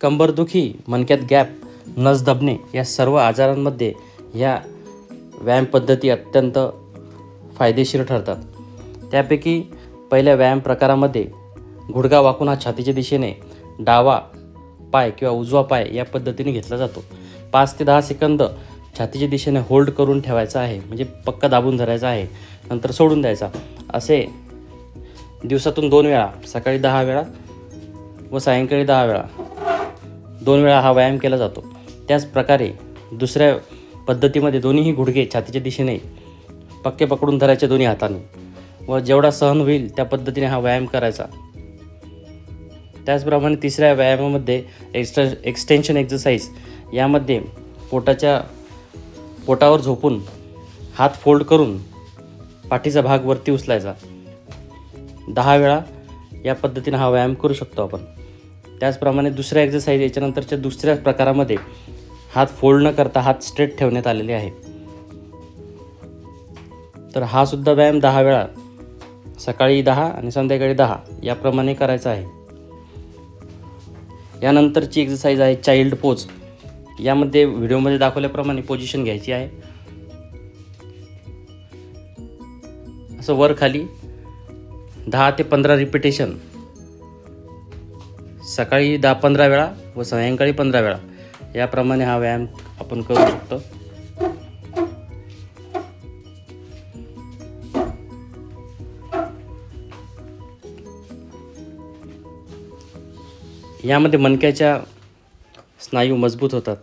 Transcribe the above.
कंबरदुखी मणक्यात गॅप नस दबणे या सर्व आजारांमध्ये ह्या व्यायाम पद्धती अत्यंत फायदेशीर ठरतात. त्यापैकी पहिल्या व्यायाम प्रकारामध्ये गुडघा वाकून हा छातीच्या दिशेने डावा पाय किंवा उजवा पाय या पद्धतीने घेतला जातो. पाच ते दहा सेकंद छातीच्या दिशेने होल्ड करून ठेवायचा आहे म्हणजे पक्का दाबून धरायचा आहे नंतर सोडून द्यायचा. असे दिवसातून दोन वेळा सकाळी दहा वेळा व सायंकाळी दहा वेळा. दोन वेळा हा व्यायाम केला जातो. त्याचप्रकारे दुसऱ्या पद्धतीमध्ये दोन्हीही गुडघे छातीच्या दिशेने पक्के पकडून धरायचे दोन्ही हाताने व जेवढा सहन होईल त्या पद्धतीने हा व्यायाम करायचा. त्याचप्रमाणे तिसऱ्या व्यायामामध्ये एक्स्ट्रा एक्सटेन्शन एक्झरसाईज यामध्ये पोटाच्या पोटावर झोपून हात फोल्ड करून पाठीचा भाग वरती उचलायचा. दहा वेळा या पद्धतीने हा व्यायाम करू शकतो आपण. त्याचप्रमाणे दुसऱ्या एक्झरसाईज याच्यानंतरच्या दुसऱ्या प्रकारामध्ये हात फोल्ड न करता हात स्ट्रेट ठेवण्यात आलेले आहे. तर हा सुद्धा व्यायाम दहा वेळा सकाळी दहा आणि संध्याकाळी दहा याप्रमाणे करायचा आहे. यानंतरची एक्झरसाईज आहे चाइल्ड पोज यामध्ये व्हिडिओमध्ये दाखवल्याप्रमाणे पोझिशन घ्यायची आहे. असं वर खाली दहा ते पंधरा रिपिटेशन सकाळी दहा पंधरा वेळा व सायंकाळी पंधरा वेळा. याप्रमाणे हा व्यायाम आपण करू शकतो. यामध्ये मणक्याच्या स्नायू मजबूत होतात.